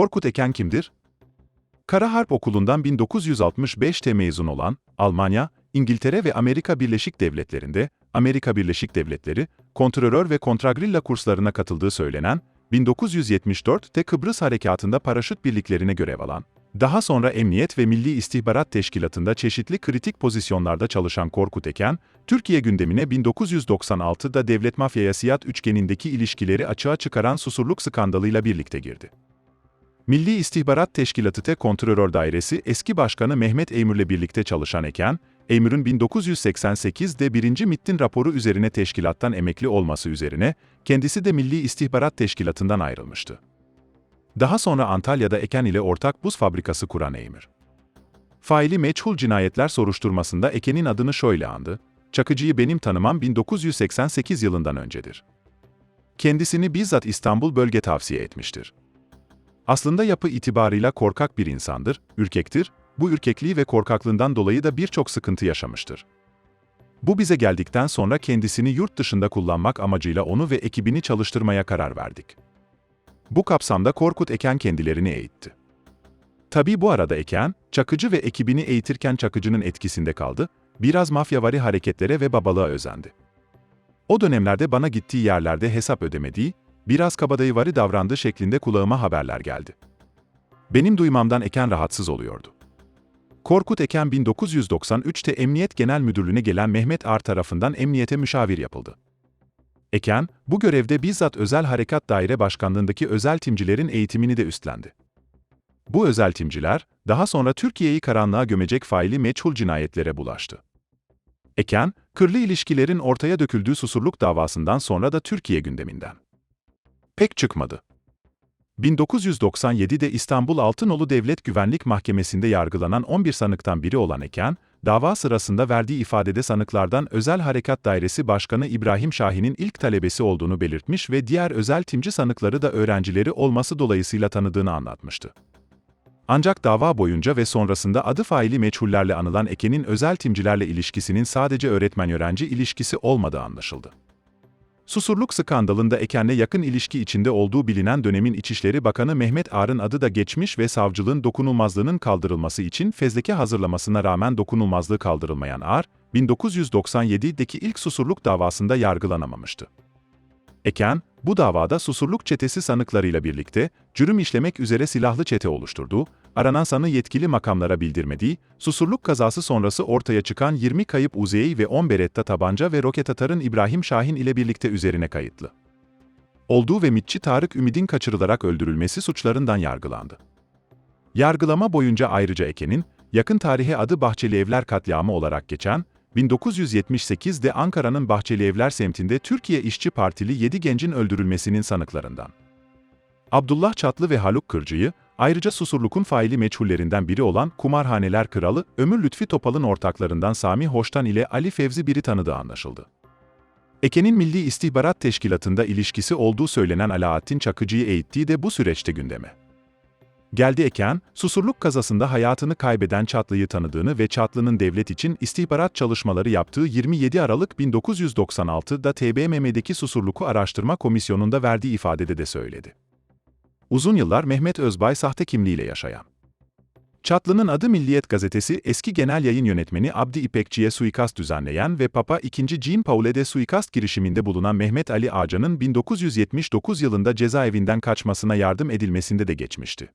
Korkut Eken kimdir? Kara Harp Okulu'ndan 1965'te mezun olan, Almanya, İngiltere ve Amerika Birleşik Devletleri'nde, Amerika Birleşik Devletleri, kontrolör ve kontragrilla kurslarına katıldığı söylenen, 1974'te Kıbrıs Harekatı'nda paraşüt birliklerine görev alan, daha sonra Emniyet ve Milli İstihbarat Teşkilatı'nda çeşitli kritik pozisyonlarda çalışan Korkut Eken, Türkiye gündemine 1996'da devlet mafyaya siyat üçgenindeki ilişkileri açığa çıkaran susurluk skandalıyla birlikte girdi. Milli İstihbarat Teşkilatı T Kontrolör Dairesi eski başkanı Mehmet Eymür'le birlikte çalışan Eken, Eymür'ün 1988'de 1. MİT'in raporu üzerine teşkilattan emekli olması üzerine, kendisi de Milli İstihbarat Teşkilatı'ndan ayrılmıştı. Daha sonra Antalya'da Eken ile ortak buz fabrikası kuran Eymür. Faili meçhul cinayetler soruşturmasında Eken'in adını şöyle andı, Çakıcı'yı benim tanımam 1988 yılından öncedir. Kendisini bizzat İstanbul bölge tavsiye etmiştir. Aslında yapı itibarıyla korkak bir insandır, ürkektir, bu ürkekliği ve korkaklığından dolayı da birçok sıkıntı yaşamıştır. Bu bize geldikten sonra kendisini yurt dışında kullanmak amacıyla onu ve ekibini çalıştırmaya karar verdik. Bu kapsamda Korkut Eken kendilerini eğitti. Tabii bu arada Eken, Çakıcı ve ekibini eğitirken Çakıcı'nın etkisinde kaldı, biraz mafyavari hareketlere ve babalığa özendi. O dönemlerde bana gittiği yerlerde hesap ödemediği, biraz kabadayıvari davrandığı şeklinde kulağıma haberler geldi. Benim duymamdan Eken rahatsız oluyordu. Korkut Eken 1993'te Emniyet Genel Müdürlüğü'ne gelen Mehmet Ar tarafından emniyete müşavir yapıldı. Eken, bu görevde bizzat Özel Harekat Daire Başkanlığındaki özel timcilerin eğitimini de üstlendi. Bu özel timciler, daha sonra Türkiye'yi karanlığa gömecek faili meçhul cinayetlere bulaştı. Eken, kırlı ilişkilerin ortaya döküldüğü susurluk davasından sonra da Türkiye gündeminden. Pek çıkmadı. 1997'de İstanbul Altınolu Devlet Güvenlik Mahkemesi'nde yargılanan 11 sanıktan biri olan Eken, dava sırasında verdiği ifadede sanıklardan Özel Harekat Dairesi Başkanı İbrahim Şahin'in ilk talebesi olduğunu belirtmiş ve diğer özel timci sanıkları da öğrencileri olması dolayısıyla tanıdığını anlatmıştı. Ancak dava boyunca ve sonrasında adı faili meçhullerle anılan Eken'in özel timcilerle ilişkisinin sadece öğretmen-öğrenci ilişkisi olmadığı anlaşıldı. Susurluk skandalında Eken'le yakın ilişki içinde olduğu bilinen dönemin İçişleri Bakanı Mehmet Ağar'ın adı da geçmiş ve savcılığın dokunulmazlığının kaldırılması için fezleke hazırlamasına rağmen dokunulmazlığı kaldırılmayan Ağar, 1997'deki ilk susurluk davasında yargılanamamıştı. Eken, bu davada susurluk çetesi sanıklarıyla birlikte, cürüm işlemek üzere silahlı çete oluşturduğu, aranan sanı yetkili makamlara bildirmediği, susurluk kazası sonrası ortaya çıkan 20 kayıp Uzey ve 10 Beretta tabanca ve roket atarın İbrahim Şahin ile birlikte üzerine kayıtlı. Olduğu ve MİTçi Tarık Ümid'in kaçırılarak öldürülmesi suçlarından yargılandı. Yargılama boyunca ayrıca Eken'in, yakın tarihe adı Bahçeli Evler katliamı olarak geçen, 1978'de Ankara'nın Bahçeli Evler semtinde Türkiye İşçi Partili 7 gencin öldürülmesinin sanıklarından. Abdullah Çatlı ve Haluk Kırcı'yı, ayrıca Susurluk'un faili meçhullerinden biri olan Kumarhaneler Kralı Ömür Lütfi Topal'ın ortaklarından Sami Hoştan ile Ali Fevzi biri tanıdığı anlaşıldı. Eken'in Milli İstihbarat Teşkilatı'nda ilişkisi olduğu söylenen Alaaddin Çakıcı'yı eğittiği de bu süreçte gündeme. Geldi Eken, Susurluk kazasında hayatını kaybeden Çatlı'yı tanıdığını ve Çatlı'nın devlet için istihbarat çalışmaları yaptığı 27 Aralık 1996'da TBMM'deki Susurluk'u Araştırma Komisyonu'nda verdiği ifadede de söyledi. Uzun yıllar Mehmet Özbay sahte kimliğiyle yaşayan. Çatlı'nın adı Milliyet gazetesi eski genel yayın yönetmeni Abdi İpekçi'ye suikast düzenleyen ve Papa II. Jean Paul'e suikast girişiminde bulunan Mehmet Ali Ağcan'ın 1979 yılında cezaevinden kaçmasına yardım edilmesinde de geçmişti.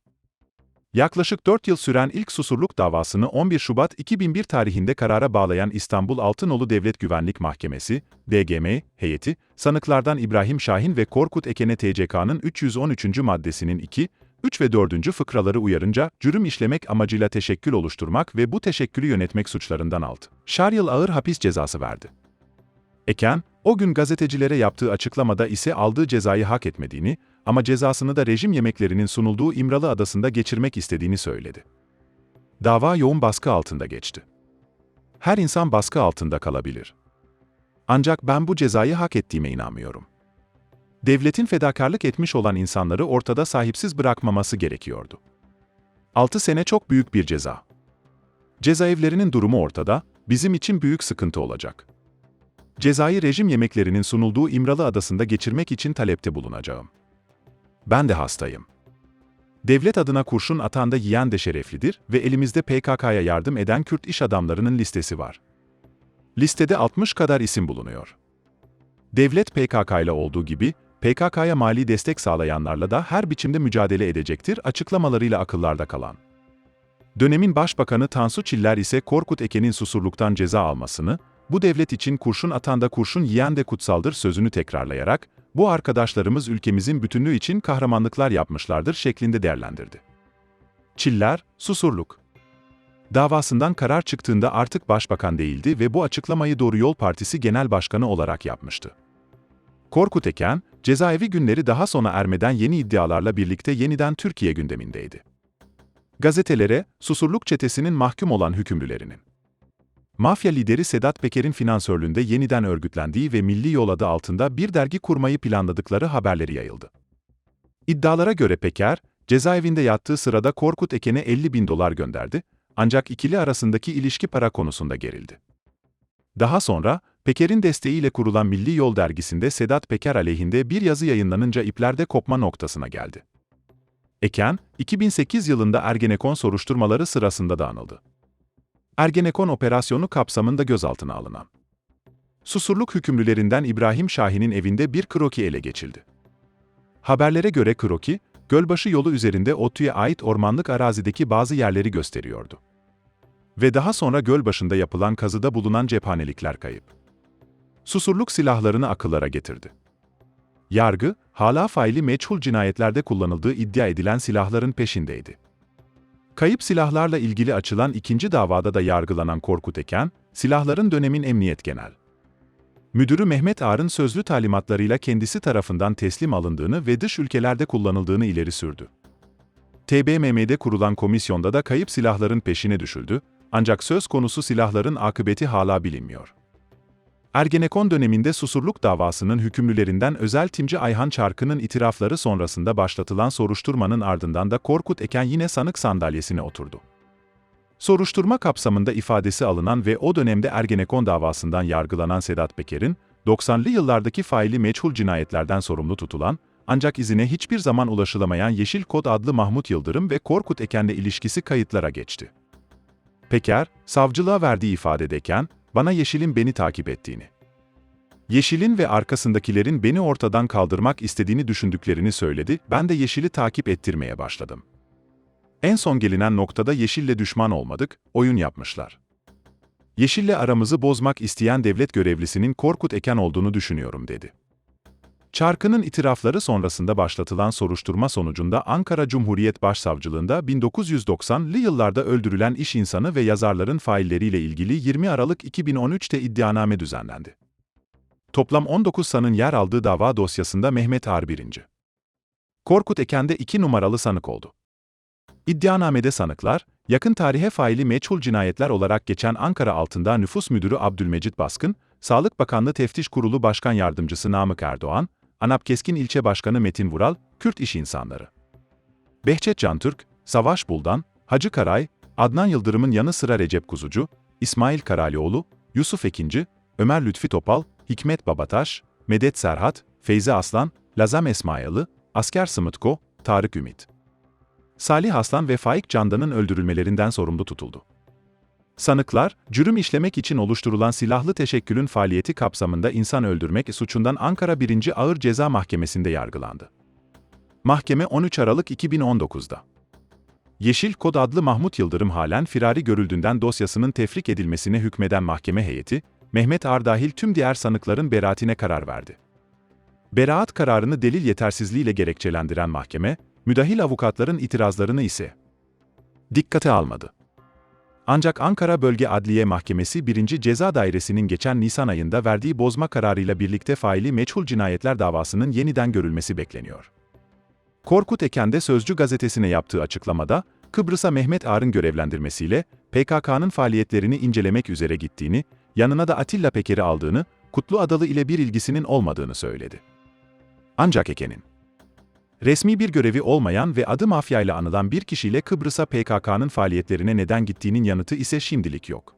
Yaklaşık 4 yıl süren ilk susurluk davasını 11 Şubat 2001 tarihinde karara bağlayan İstanbul Altınolu Devlet Güvenlik Mahkemesi, DGM, heyeti, sanıklardan İbrahim Şahin ve Korkut Ekene TCK'nın 313. maddesinin 2, 3 ve 4. fıkraları uyarınca, cürüm işlemek amacıyla teşekkül oluşturmak ve bu teşekkülü yönetmek suçlarından aldı. Şar yıl ağır hapis cezası verdi. Eken, o gün gazetecilere yaptığı açıklamada ise aldığı cezayı hak etmediğini ama cezasını da rejim yemeklerinin sunulduğu İmralı Adası'nda geçirmek istediğini söyledi. Dava yoğun baskı altında geçti. Her insan baskı altında kalabilir. Ancak ben bu cezayı hak ettiğime inanmıyorum. Devletin fedakarlık etmiş olan insanları ortada sahipsiz bırakmaması gerekiyordu. 6 sene çok büyük bir ceza. Cezaevlerinin durumu ortada, bizim için büyük sıkıntı olacak. Cezayı rejim yemeklerinin sunulduğu İmralı Adası'nda geçirmek için talepte bulunacağım. Ben de hastayım. Devlet adına kurşun atan da yiyen de şereflidir ve elimizde PKK'ya yardım eden Kürt iş adamlarının listesi var. Listede 60 kadar isim bulunuyor. Devlet PKK ile olduğu gibi, PKK'ya mali destek sağlayanlarla da her biçimde mücadele edecektir açıklamalarıyla akıllarda kalan. Dönemin Başbakanı Tansu Çiller ise Korkut Eken'in susurluktan ceza almasını, bu devlet için kurşun atan da kurşun yiyen de kutsaldır sözünü tekrarlayarak, bu arkadaşlarımız ülkemizin bütünlüğü için kahramanlıklar yapmışlardır şeklinde değerlendirdi. Çiller, susurluk. Davasından karar çıktığında artık başbakan değildi ve bu açıklamayı Doğru Yol Partisi Genel Başkanı olarak yapmıştı. Korkut Eken, cezaevi günleri daha sona ermeden yeni iddialarla birlikte yeniden Türkiye gündemindeydi. Gazetelere, Susurluk çetesinin mahkum olan hükümlülerinin. Mafya lideri Sedat Peker'in finansörlüğünde yeniden örgütlendiği ve Milli Yol adı altında bir dergi kurmayı planladıkları haberleri yayıldı. İddialara göre Peker, cezaevinde yattığı sırada Korkut Eken'e 50 bin dolar gönderdi, ancak ikili arasındaki ilişki para konusunda gerildi. Daha sonra, Peker'in desteğiyle kurulan Milli Yol dergisinde Sedat Peker aleyhinde bir yazı yayınlanınca iplerde kopma noktasına geldi. Eken, 2008 yılında Ergenekon soruşturmaları sırasında da anıldı. Ergenekon operasyonu kapsamında gözaltına alınan. Susurluk hükümlülerinden İbrahim Şahin'in evinde bir kroki ele geçildi. Haberlere göre kroki, Gölbaşı yolu üzerinde ODTÜ'ye ait ormanlık arazideki bazı yerleri gösteriyordu. Ve daha sonra göl başında yapılan kazıda bulunan cephanelikler kayıp. Susurluk silahlarını akıllara getirdi. Yargı, hala faili meçhul cinayetlerde kullanıldığı iddia edilen silahların peşindeydi. Kayıp silahlarla ilgili açılan ikinci davada da yargılanan Korkut Eken, silahların dönemin Emniyet Genel Müdürü Mehmet Ağar'ın sözlü talimatlarıyla kendisi tarafından teslim alındığını ve dış ülkelerde kullanıldığını ileri sürdü. TBMM'de kurulan komisyonda da kayıp silahların peşine düşüldü, ancak söz konusu silahların akıbeti hala bilinmiyor. Ergenekon döneminde Susurluk davasının hükümlülerinden özel timci Ayhan Çarkı'nın itirafları sonrasında başlatılan soruşturmanın ardından da Korkut Eken yine sanık sandalyesine oturdu. Soruşturma kapsamında ifadesi alınan ve o dönemde Ergenekon davasından yargılanan Sedat Peker'in, 90'lı yıllardaki faili meçhul cinayetlerden sorumlu tutulan, ancak izine hiçbir zaman ulaşılamayan Yeşil Kod adlı Mahmut Yıldırım ve Korkut Eken'le ilişkisi kayıtlara geçti. Peker, savcılığa verdiği ifadedeyken, bana Yeşil'in beni takip ettiğini, Yeşil'in ve arkasındakilerin beni ortadan kaldırmak istediğini düşündüklerini söyledi, ben de Yeşil'i takip ettirmeye başladım. En son gelinen noktada Yeşil'le düşman olmadık, oyun yapmışlar. Yeşil'le aramızı bozmak isteyen devlet görevlisinin Korkut Eken olduğunu düşünüyorum dedi. Çarkı'nın itirafları sonrasında başlatılan soruşturma sonucunda Ankara Cumhuriyet Başsavcılığında 1990'lı yıllarda öldürülen iş insanı ve yazarların failleriyle ilgili 20 Aralık 2013'te iddianame düzenlendi. Toplam 19 sanın yer aldığı dava dosyasında Mehmet Ağar birinci. Korkut Eken'de 2 numaralı sanık oldu. İddianamede sanıklar, yakın tarihe faili meçhul cinayetler olarak geçen Ankara Altındağ Nüfus Müdürü Abdülmecit Baskın, Sağlık Bakanlığı Teftiş Kurulu Başkan Yardımcısı Namık Erdoğan, Anap Keskin İlçe Başkanı Metin Vural, Kürt iş insanları. Behçet Cantürk, Savaş Buldan, Hacı Karay, Adnan Yıldırım'ın yanı sıra Recep Kuzucu, İsmail Karalioğlu, Yusuf Ekinci, Ömer Lütfi Topal, Hikmet Babataş, Medet Serhat, Feyzi Aslan, Lazam Esmayalı, Asker Sımıtko, Tarık Ümit. Salih Aslan ve Faik Candan'ın öldürülmelerinden sorumlu tutuldu. Sanıklar, cürüm işlemek için oluşturulan silahlı teşekkülün faaliyeti kapsamında insan öldürmek suçundan Ankara 1. Ağır Ceza Mahkemesi'nde yargılandı. Mahkeme 13 Aralık 2019'da. Yeşil Kod adlı Mahmut Yıldırım halen firari görüldüğünden dosyasının tefrik edilmesine hükmeden mahkeme heyeti, Mehmet Ağar dahil tüm diğer sanıkların beraatine karar verdi. Beraat kararını delil yetersizliğiyle gerekçelendiren mahkeme, müdahil avukatların itirazlarını ise dikkate almadı. Ancak Ankara Bölge Adliye Mahkemesi 1. Ceza Dairesi'nin geçen Nisan ayında verdiği bozma kararıyla birlikte faili meçhul cinayetler davasının yeniden görülmesi bekleniyor. Korkut Eken'de Sözcü gazetesine yaptığı açıklamada, Kıbrıs'a Mehmet Ağar'ın görevlendirmesiyle PKK'nın faaliyetlerini incelemek üzere gittiğini, yanına da Atilla Peker'i aldığını, Kutlu Adalı ile bir ilgisinin olmadığını söyledi. Ancak Eken'in resmi bir görevi olmayan ve adı mafyayla anılan bir kişiyle Kıbrıs'a PKK'nın faaliyetlerine neden gittiğinin yanıtı ise şimdilik yok.